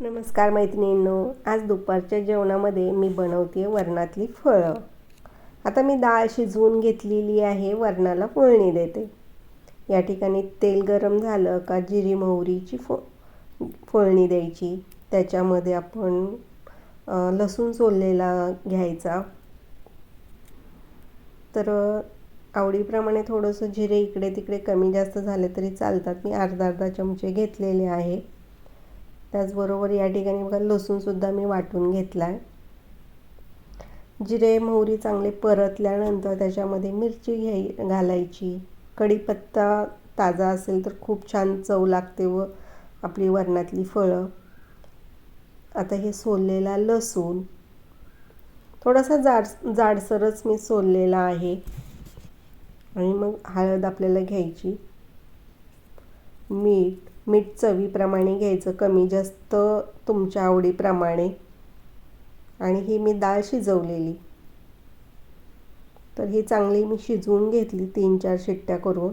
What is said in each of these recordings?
नमस्कार मैत्रिणींनो आज दुपारच्या जेवणामध्ये मी बनवते वरणातली फळं. आता मी डाळ शिजवून घेतलेली आहे वरणाला फोळणी देते. या ठिकाणी तेल गरम झालं का जिरी मोहरीची फो फोळणी द्यायची. त्याच्यामध्ये आपण लसूण सोललेला घ्यायचा. तर आवडीप्रमाणे थोडंसं जिरे इकडे तिकडे कमी जास्त झाले तरी चालतात. मी अर्धा अर्धा चमचे घेतलेले आहे. त्याचबरोबर या ठिकाणी बघा लसूणसुद्धा मी वाटून घेतला आहे जिरे मोहरी चांगले परतल्यानंतर त्याच्यामध्ये मिरची घ्याय घालायची. कढीपत्ता ताजा असेल तर खूप छान चव लागते व आपली वरणातली फळं. आता हे सोललेला लसूण. थोडासा जाड जाडसरच मी सोललेला आहे. आणि मग हळद आपल्याला घ्यायची. मीठ. मीठ चवीप्रमाणे घ्यायचं कमी जास्त तुमच्या आवडीप्रमाणे. आणि ही मी डाळ शिजवलेली. तर ही चांगली मी शिजवून घेतली तीन चार शिट्ट्या करून.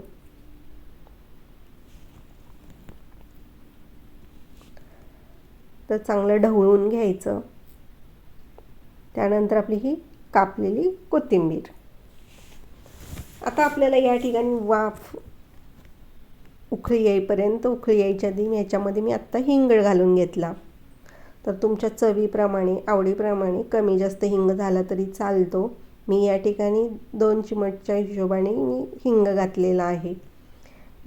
तर चांगलं ढवळून घ्यायचं. त्यानंतर आपली ही कापलेली कोथिंबीर. आता आपल्याला या ठिकाणी वाफ उखळी येईपर्यंत उखळी यायच्या आधी याच्यामध्ये मी आत्ता हिंग घालून घेतला. तर तुमच्या चवीप्रमाणे आवडीप्रमाणे कमी जास्त हिंग झाला तरी चालतो. मी या ठिकाणी दोन चिमटच्या हिशोबाने मी हिंग घातलेला आहे.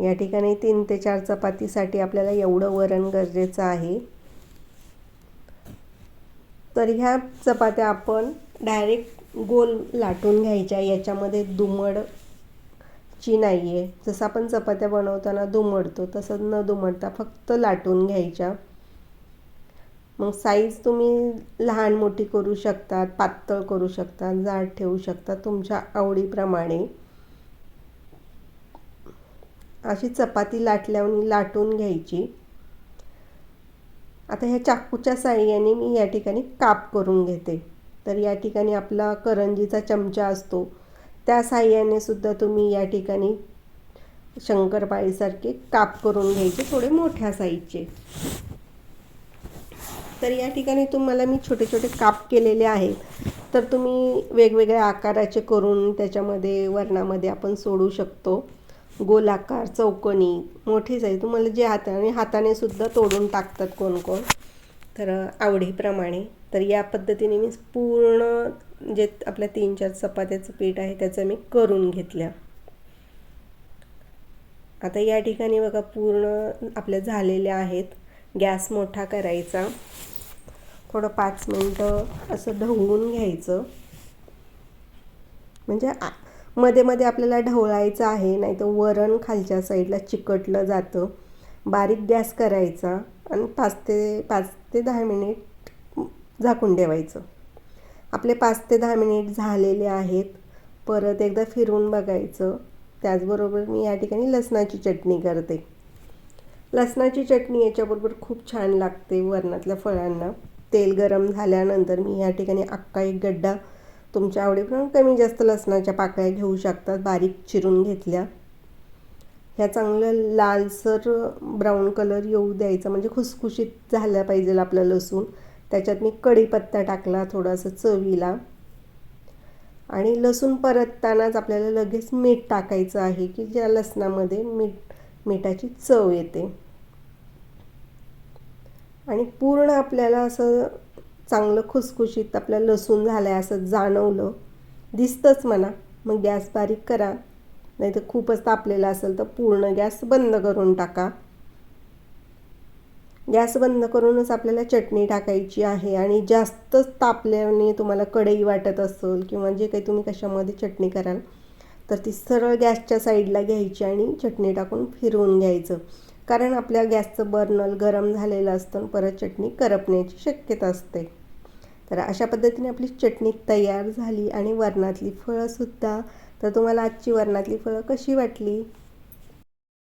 या ठिकाणी तीन ते चार चपातीसाठी आपल्याला एवढं वरण गरजेचं आहे. तर ह्या चपात्या आपण डायरेक्ट गोल लाटून घ्यायच्या. याच्यामध्ये दुमड ची नाही आहे जसं आपण चपात्या बनवताना दुमडतो तसं न दुमडता फक्त लाटून घ्यायच्या. मग साईज तुम्ही लहान मोठी करू शकतात पातळ करू शकता जाड ठेवू शकता तुमच्या आवडीप्रमाणे. अशी चपाती लाटल्यावर लाटून घ्यायची. आता ह्या चाकूच्या साह्याने मी या ठिकाणी काप करून घेते. तर या ठिकाणी आपला करंजीचा चमचा असतो. त्या साह्याने सुद्धा तुम्ही या ठिकाणी शंकरपाळीसारखे काप करून घ्यायचे थोडे मोठ्या साईजचे. तर या ठिकाणी तुम्हाला मी छोटे छोटे काप केलेले आहेत. तर तुम्ही वेगवेगळ्या आकाराचे करून त्याच्यामध्ये वरणामध्ये आपण सोडू शकतो. गोलाकार चौकोनी मोठी साईज. तुम्हाला जे हाताने हाताने सुद्धा तोडून टाकतात कोण कोण. तर आवडीप्रमाणे. तर या पद्धतीने मी पूर्ण जे आपल्या तीन चार चपात्याचं पीठ आहे त्याचं मी करून घेतल्या. आता या ठिकाणी बघा पूर्ण आपल्या झालेल्या आहेत. गॅस मोठा करायचा. थोडं पाच मिनटं असं ढवळून घ्यायचं. म्हणजे मध्ये मध्ये आपल्याला ढवळायचं आहे नाही तर वरण खालच्या साईडला चिकटलं जातं. बारीक गॅस करायचा आणि पाच ते पाच ते दहा मिनिट झाकून ठेवायचं. आपले पाच ते दहा मिनिट झालेले आहेत. परत एकदा फिरून बघायचं. त्याचबरोबर मी या ठिकाणी लसणाची चटणी करते. लसणाची चटणी याच्याबरोबर खूप छान लागते वरणातल्या फळांना. तेल गरम झाल्यानंतर मी या ठिकाणी अख्खा एक गड्डा तुमच्या आवडीप्रमाणे कमी जास्त लसणाच्या पाकळ्या घेऊ शकतात बारीक चिरून घेतल्या. ह्या चांगलं लालसर ब्राऊन कलर येऊ द्यायचा म्हणजे खुसखुशीत झाल्या पाहिजे आपलं लसूण. त्याच्यात मी कढीपत्ता टाकला थोडासा चवीला. आणि लसूण परततानाच आपल्याला लगेच मीठ टाकायचं आहे की ज्या लसणामध्ये मीठ मिठाची चव येते. आणि पूर्ण आपल्याला असं चांगलं खुसखुशीत आपल्या लसूण झालं आहे असं जाणवलं दिसतंच म्हणा. मग गॅस बारीक करा. नाही तर खूपच तापलेला असेल तर पूर्ण गॅस बंद करून टाका. गॅस बंद करूनच आपल्याला चटणी टाकायची आहे आणि जास्तच तापल्याने तुम्हाला कढई वाटत असेल किंवा जे काही तुम्ही कशामध्ये चटणी कराल तर ती सरळ गॅसच्या साईडला घ्यायची आणि चटणी टाकून फिरवून घ्यायचं. कारण आपल्या गॅसचं बर्नल गरम झालेलं असतं परत चटणी करपण्याची शक्यता असते. तर अशा पद्धतीने आपली चटणी तयार झाली आणि वरणातली फळंसुद्धा तर तुम्हाला आजची वरणातली फळं कशी वाटली?